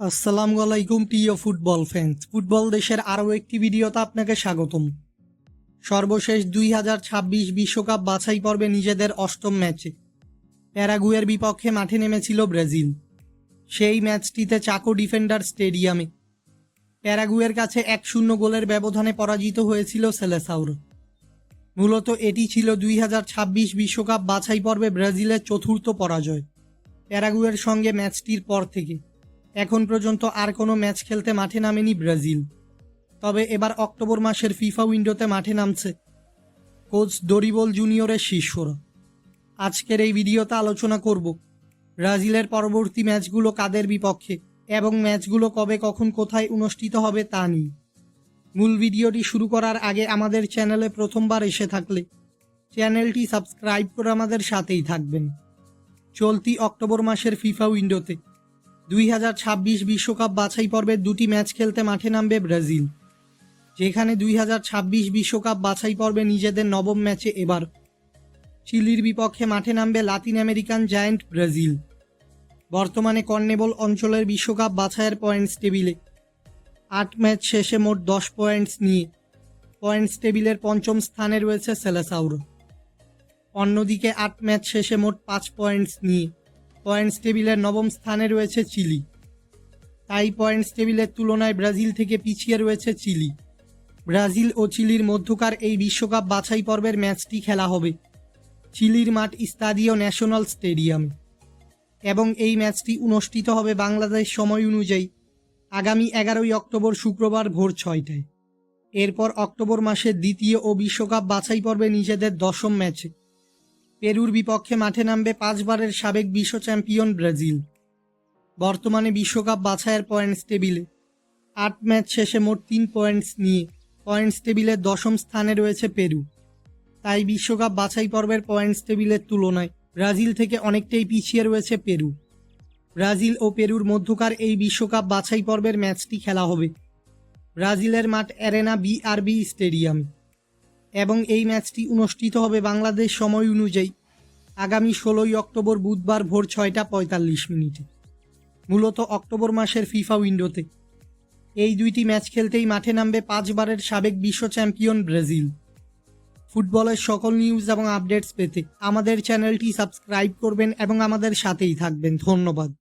আসসালামু আলাইকুম, প্রিয় ফুটবল ফ্যান্স ফুটবল দেশের আরও একটি ভিডিওতে আপনাকে স্বাগতম। সর্বশেষ দুই হাজার ছাব্বিশ বিশ্বকাপ বাছাই পর্বে নিজেদের অষ্টম ম্যাচে প্যারাগুয়ের বিপক্ষে মাঠে নেমেছিল ব্রাজিল। সেই ম্যাচটিতে চাকো ডিফেন্ডার স্টেডিয়ামে প্যারাগুয়ের কাছে এক শূন্য গোলের ব্যবধানে পরাজিত হয়েছিল সেলেসাউর। মূলত এটি ছিল দুই হাজার ছাব্বিশ বিশ্বকাপ বাছাই পর্বে ব্রাজিলের চতুর্থ পরাজয়। প্যারাগুয়ের সঙ্গে ম্যাচটির পর থেকে এখন পর্যন্ত আর কোনো ম্যাচ খেলতে মাঠে নামেনি ব্রাজিল। তবে এবার অক্টোবর মাসের ফিফা উইন্ডোতে মাঠে নামছে কোচ দরিবল জুনিয়রের শিষ্যরা। আজকের এই ভিডিওতে আলোচনা করব ব্রাজিলের পরবর্তী ম্যাচগুলো কাদের বিপক্ষে এবং ম্যাচগুলো কবে কখন কোথায় অনুষ্ঠিত হবে তা নিয়ে। মূল ভিডিওটি শুরু করার আগে আমাদের চ্যানেলে প্রথমবার এসে থাকলে চ্যানেলটি সাবস্ক্রাইব করে আমাদের সাথেই থাকবেন। চলতি অক্টোবর মাসের ফিফা উইন্ডোতে দুই হাজার ছাব্বিশ বিশ্বকাপ বাছাই পর্বের দুটি ম্যাচ খেলতে মাঠে নামবে ব্রাজিল, যেখানে দুই হাজার ছাব্বিশ বিশ্বকাপ বাছাই পর্বে নিজেদের নবম ম্যাচে এবার। চিলির বিপক্ষে মাঠে নামবে লাতিন আমেরিকান জায়ান্ট ব্রাজিল, বর্তমানে কর্নেবল অঞ্চলের বিশ্বকাপ বাছাইয়ের পয়েন্টস টেবিলে। আট ম্যাচ শেষে মোট দশ পয়েন্টস নিয়ে। পয়েন্টস টেবিলের পঞ্চম স্থানে রয়েছে সেলেসাউর। অন্যদিকে আট ম্যাচ শেষে মোট পাঁচ পয়েন্টস নিয়ে। পয়েন্টস টেবিলের নবম স্থানে রয়েছে চিলি। তাই পয়েন্টস টেবিলের তুলনায় ব্রাজিল থেকে পিছিয়ে রয়েছে চিলি। ব্রাজিল ও চিলির মধ্যকার এই বিশ্বকাপ বাছাই পর্বের ম্যাচটি খেলা হবে চিলির মাঠ ইস্তাদিও ন্যাশনাল স্টেডিয়ামে। এবং এই ম্যাচটি অনুষ্ঠিত হবে বাংলাদেশ সময় অনুযায়ী আগামী এগারোই অক্টোবর শুক্রবার ভোর ছয়টায়। এরপর অক্টোবর মাসের দ্বিতীয় ও বিশ্বকাপ বাছাই পর্বে নিজেদের দশম ম্যাচে পেরুর বিপক্ষে মাঠে নামবে পাঁচবারের সাবেক বিশ্ব চ্যাম্পিয়ন ব্রাজিল। বর্তমানে বিশ্বকাপ বাছাইয়ের পয়েন্টস টেবিলে আট ম্যাচ শেষে মোট তিন পয়েন্টস নিয়ে পয়েন্টস টেবিলের দশম স্থানে রয়েছে পেরু। তাই বিশ্বকাপ বাছাই পর্বের পয়েন্টস টেবিলের তুলনায় ব্রাজিল থেকে অনেকটাই পিছিয়ে রয়েছে পেরু। ব্রাজিল ও পেরুর মধ্যকার এই বিশ্বকাপ বাছাই পর্বের ম্যাচটি খেলা হবে। ব্রাজিলের মাঠ অ্যারেনা বিআরবি স্টেডিয়ামে। এবং এই ম্যাচটি অনুষ্ঠিত হবে বাংলাদেশ সময় অনুযায়ী। আগামী ষোলোই অক্টোবর বুধবার ভোর ছয়টা পঁয়তাল্লিশ মিনিটে। মূলত অক্টোবর মাসের ফিফা উইন্ডোতে। এই দুইটি ম্যাচ খেলতেই মাঠে নামবে পাঁচবারের সাবেক বিশ্ব চ্যাম্পিয়ন ব্রাজিল। ফুটবলের সকল নিউজ এবং আপডেটস পেতে আমাদের চ্যানেলটি সাবস্ক্রাইব করবেন এবং আমাদের সাথেই থাকবেন। ধন্যবাদ।